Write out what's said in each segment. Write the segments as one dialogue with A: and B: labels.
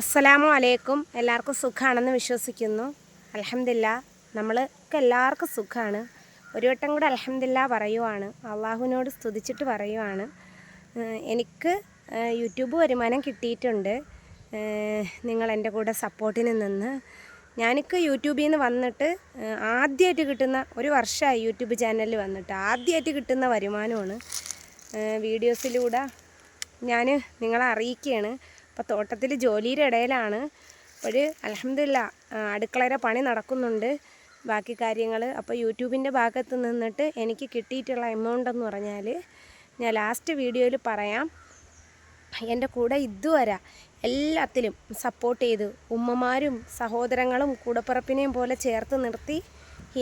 A: അസ്സലാമു അലൈക്കും. എല്ലാവർക്കും സുഖമാണെന്ന് വിശ്വസിക്കുന്നു. അലഹമില്ല നമ്മൾക്ക് എല്ലാവർക്കും സുഖമാണ് ഒരു വട്ടം കൂടെ അലഹമില്ല പറയുവാണ്. അള്ളാഹുവിനോട് സ്തുതിച്ചിട്ട് പറയുവാണ്. എനിക്ക് യൂട്യൂബ് വരുമാനം കിട്ടിയിട്ടുണ്ട്. നിങ്ങൾ എന്റെ കൂടെ സപ്പോർട്ടിന് നിന്ന്. ഞാനിക്ക് യൂട്യൂബിൽ നിന്ന് വന്നിട്ട് ആദ്യമായിട്ട് കിട്ടുന്ന ഒരു വർഷമായി യൂട്യൂബ് ചാനലിൽ വന്നിട്ട്. ആദ്യമായിട്ട് കിട്ടുന്ന വരുമാനമാണ്. വീഡിയോസിലൂടെ ഞാൻ നിങ്ങളെ അറിയിക്കുകയാണ്. അപ്പോൾ തോട്ടത്തിൽ ജോലിയുടെ ഇടയിലാണ്. അപ്പോൾ അലഹമില്ല അടുക്കളയുടെ പണി നടക്കുന്നുണ്ട്. ബാക്കി കാര്യങ്ങൾ അപ്പോൾ യൂട്യൂബിന്റെ ഭാഗത്ത് നിന്നിട്ട് എനിക്ക് കിട്ടിയിട്ടുള്ള എമൗണ്ട് എന്ന് പറഞ്ഞാൽ ഞാൻ ലാസ്റ്റ് വീഡിയോയിൽ പറയാം. എന്റെ കൂടെ ഇതുവരെ എല്ലാത്തിലും സപ്പോർട്ട് ചെയ്ത് ഉമ്മമാരും സഹോദരങ്ങളും കൂടപ്പിറപ്പിനെയും പോലെ ചേർത്ത് നിർത്തി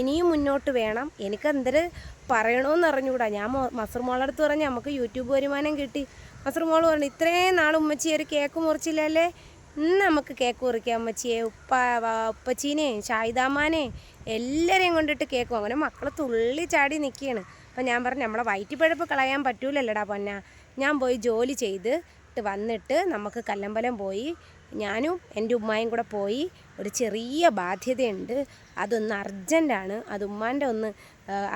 A: ഇനിയും മുന്നോട്ട് വേണം. എനിക്ക് എന്തൊരു പറയണമെന്ന് അറിഞ്ഞുകൂടാ. ഞാൻ മസർ മോളടുത്ത് പറഞ്ഞ് നമുക്ക് യൂട്യൂബ് വരുമാനം കിട്ടി. മസർ മോൾ പറഞ്ഞു ഇത്രയും നാൾ ഉമ്മച്ചി ഒരു കേക്ക് മുറിച്ചില്ലല്ലേ? ഇന്ന് നമുക്ക് കേക്ക് മുറിക്കാം അമ്മച്ചിയെ ഉപ്പ ഉപ്പച്ചീനെ ഷായിദാമാനെയും എല്ലാവരെയും കൊണ്ടിട്ട് കേക്ക്. അങ്ങനെ മക്കൾ തുള്ളി ചാടി നിൽക്കുകയാണ് അപ്പം ഞാൻ പറഞ്ഞു നമ്മളെ വയറ്റിപ്പഴപ്പ് കളയാൻ പറ്റൂലല്ലടാ പൊന്ന. ഞാൻ പോയി ജോലി ചെയ്ത് വന്നിട്ട് നമുക്ക് കല്ലമ്പലം പോയി ഞാനും എന്റെ ഉമ്മായും കൂടെ പോയി ഒരു ചെറിയ ബാധ്യതയുണ്ട്. അതൊന്ന് അർജന്റാണ്. അത് ഉമ്മാന്റെ ഒന്ന്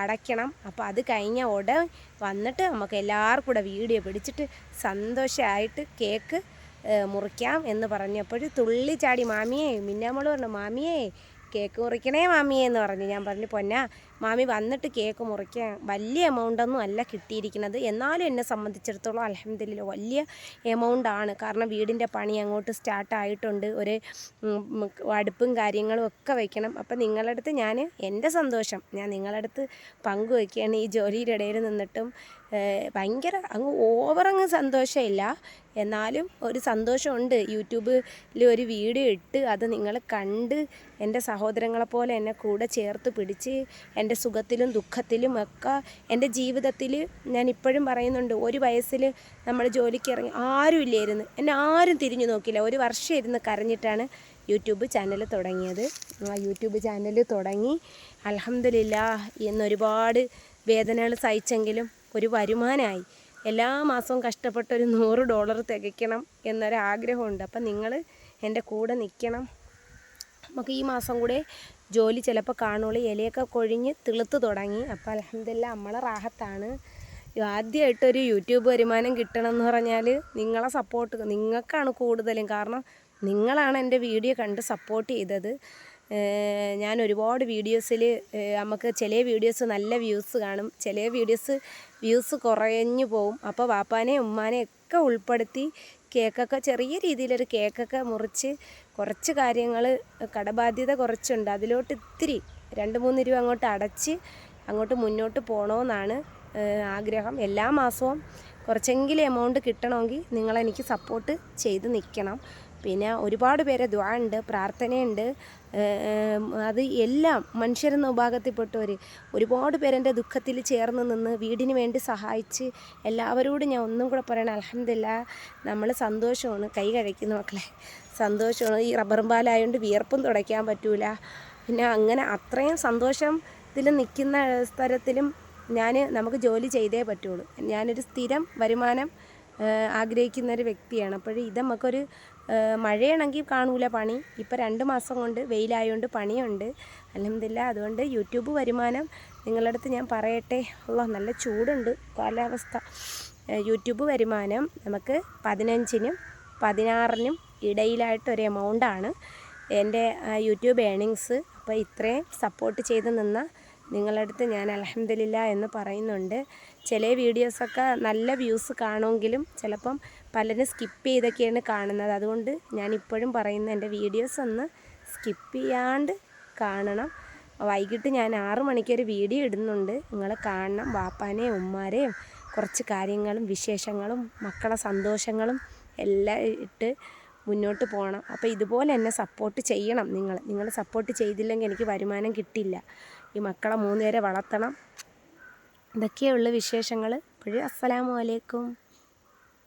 A: അടയ്ക്കണം. അപ്പോൾ അത് കഴിഞ്ഞ ഉടൻ വന്നിട്ട് നമുക്ക് എല്ലാവർക്കും കൂടെ വീഡിയോ പിടിച്ചിട്ട് സന്തോഷമായിട്ട് കേക്ക് മുറിക്കാം എന്ന് പറഞ്ഞപ്പോൾ തുള്ളി ചാടി മാമിയേ മിന്നാമോൾ പറഞ്ഞു മാമിയേ കേക്ക് മുറിക്കണേ മാമിയേ എന്ന് പറഞ്ഞു. ഞാൻ പറഞ്ഞു പൊന്നാ മാമി വന്നിട്ട് കേക്ക് മുറിക്കാൻ വലിയ എമൗണ്ടൊന്നും അല്ല കിട്ടിയിരിക്കുന്നത്. എന്നാലും എന്നെ സംബന്ധിച്ചിടത്തോളം അലഹമ്മദില്ല വലിയ എമൗണ്ട് ആണ്. കാരണം വീടിന്റെ പണി അങ്ങോട്ട് സ്റ്റാർട്ടായിട്ടുണ്ട് ഒരു അടുപ്പും കാര്യങ്ങളും ഒക്കെ വയ്ക്കണം അപ്പം നിങ്ങളുടെ അടുത്ത് ഞാൻ എന്റെ സന്തോഷം. ഞാൻ നിങ്ങളുടെ അടുത്ത് പങ്കുവയ്ക്കുകയാണ് ഈ ജോലിയുടെ ഇടയിൽ നിന്നിട്ടും ഭയങ്കര അങ്ങ് ഓവറങ്ങ് സന്തോഷമില്ല. എന്നാലും ഒരു സന്തോഷമുണ്ട്. യൂട്യൂബിൽ ഒരു വീഡിയോ ഇട്ട് അത് നിങ്ങൾ കണ്ട് എന്റെ സഹോദരങ്ങളെപ്പോലെ എന്നെ കൂടെ ചേർത്ത് പിടിച്ച് എന്റെ സുഖത്തിലും ദുഃഖത്തിലും ഒക്കെ എന്റെ ജീവിതത്തിൽ ഞാൻ ഇപ്പോഴും പറയുന്നുണ്ട് ഒരു വയസ്സിൽ നമ്മൾ ജോലിക്ക് ഇറങ്ങി ആരും ഇല്ലായിരുന്നു. എന്നെ ആരും തിരിഞ്ഞു നോക്കില്ല ഒരു വർഷം ഇരുന്ന് കരഞ്ഞിട്ടാണ് യൂട്യൂബ് ചാനൽ തുടങ്ങിയത്. ആ യൂട്യൂബ് ചാനൽ തുടങ്ങി. അലഹമില്ല എന്നൊരുപാട് വേദനകൾ സഹിച്ചെങ്കിലും ഒരു വരുമാനമായി. എല്ലാ മാസവും കഷ്ടപ്പെട്ടൊരു നൂറ് ഡോളർ തികയ്ക്കണം എന്നൊരാഗ്രഹമുണ്ട്. അപ്പം നിങ്ങൾ എന്റെ കൂടെ നിൽക്കണം. നമുക്ക് ഈ മാസം കൂടെ ജോലി ചിലപ്പോൾ കാണുള്ളൂ. ഇലയൊക്കെ കൊഴിഞ്ഞ് തിളുത്ത് തുടങ്ങി. അപ്പോൾ അലഹമില്ല നമ്മളെ റാഹത്താണ്. ആദ്യമായിട്ടൊരു യൂട്യൂബ് വരുമാനം കിട്ടണം എന്ന് പറഞ്ഞാൽ നിങ്ങളെ സപ്പോർട്ട് നിങ്ങൾക്കാണ് കൂടുതലും. കാരണം നിങ്ങളാണ് എന്റെ വീഡിയോ കണ്ട് സപ്പോർട്ട് ചെയ്തത്. ഞാൻ ഒരുപാട് വീഡിയോസിൽ നമുക്ക് ചില വീഡിയോസ് നല്ല വ്യൂസ് കാണും. ചില വീഡിയോസ് വ്യൂസ് കുറഞ്ഞു പോവും. അപ്പോൾ വാപ്പാനെ ഉമ്മാനെ ഒക്കെ ഉൾപ്പെടുത്തി കേക്കൊക്കെ ചെറിയ രീതിയിലൊരു കേക്കൊക്കെ മുറിച്ച് കുറച്ച് കാര്യങ്ങൾ കടബാധ്യത കുറച്ചുണ്ട്. അതിലോട്ട് ഇത്തിരി രണ്ട് മൂന്ന് രൂപ അങ്ങോട്ട് അടച്ച് അങ്ങോട്ട് മുന്നോട്ട് പോകണമെന്നാണ് ആഗ്രഹം. എല്ലാ മാസവും കുറച്ചെങ്കിലും എമൗണ്ട് കിട്ടണമെങ്കിൽ നിങ്ങളെനിക്ക് സപ്പോർട്ട് ചെയ്ത് നിൽക്കണം. പിന്നെ ഒരുപാട് പേരെ ദ്വാ ഉണ്ട് പ്രാർത്ഥനയുണ്ട് അത് എല്ലാം മനുഷ്യരെന്ന വിഭാഗത്തിൽപ്പെട്ടവർ ഒരുപാട് പേരെന്റെ ദുഃഖത്തിൽ ചേർന്ന് നിന്ന് വീടിന് വേണ്ടി സഹായിച്ച് എല്ലാവരോടും ഞാൻ ഒന്നും കൂടെ പറയണം അലഹമില്ല നമ്മൾ സന്തോഷമാണ്. കൈ കഴിക്കുന്ന മക്കളെ. സന്തോഷമാണ്. ഈ റബ്ബറും പാലായതുകൊണ്ട് വിയർപ്പും തുടയ്ക്കാൻ പറ്റൂല. പിന്നെ അങ്ങനെ അത്രയും സന്തോഷം ഇതിൽ നിൽക്കുന്ന സ്ഥലത്തിലും ഞാൻ നമുക്ക് ജോലി ചെയ്തേ പറ്റുള്ളൂ. ഞാനൊരു സ്ഥിരം വരുമാനം ആഗ്രഹിക്കുന്ന ഒരു വ്യക്തിയാണ്. അപ്പോൾ ഇത് നമുക്കൊരു മഴയാണെങ്കിൽ കാണൂല പണി. ഇപ്പോൾ രണ്ട് മാസം കൊണ്ട് വെയിലായതുകൊണ്ട് പണിയുണ്ട്. അലഹമില്ല അതുകൊണ്ട് യൂട്യൂബ് വരുമാനം നിങ്ങളുടെ അടുത്ത് ഞാൻ പറയട്ടെ. അല്ലോ നല്ല ചൂടുണ്ട് കാലാവസ്ഥ. യൂട്യൂബ് വരുമാനം നമുക്ക് പതിനഞ്ചിനും പതിനാറിനും ഇടയിലായിട്ട് ഒരു എമൗണ്ടാണ് എന്റെ യൂട്യൂബ് ഏണിങ്സ്. അപ്പോൾ ഇത്രയും സപ്പോർട്ട് ചെയ്ത് നിന്ന നിങ്ങളുടെ അടുത്ത് ഞാൻ അലഹമില്ല എന്ന് പറയുന്നുണ്ട്. ചില വീഡിയോസൊക്കെ നല്ല വ്യൂസ് കാണുമെങ്കിലും ചിലപ്പം പലരും സ്കിപ്പ് ചെയ്തൊക്കെയാണ് കാണുന്നത്. അതുകൊണ്ട് ഞാൻ ഇപ്പോഴും പറയുന്ന എന്റെ വീഡിയോസ് ഒന്ന് സ്കിപ്പ് ചെയ്യാണ്ട് കാണണം. വൈകിട്ട് ഞാൻ ആറു മണിക്കൊരു വീഡിയോ ഇടുന്നുണ്ട്. നിങ്ങൾ കാണണം. വാപ്പാനെയും ഉമ്മാരെയും കുറച്ച് കാര്യങ്ങളും വിശേഷങ്ങളും മക്കളെ സന്തോഷങ്ങളും എല്ലാം ഇട്ട് മുന്നോട്ട് പോകണം. അപ്പോൾ ഇതുപോലെ എന്നെ സപ്പോർട്ട് ചെയ്യണം നിങ്ങൾ നിങ്ങൾ സപ്പോർട്ട് ചെയ്തില്ലെങ്കിൽ എനിക്ക് വരുമാനം കിട്ടില്ല. ഈ മക്കളെ മൂന്നുപേരെ വളർത്തണം. ഇതൊക്കെയുള്ള വിശേഷങ്ങൾ ഇപ്പോഴും അസ്സലാമു അലൈക്കും.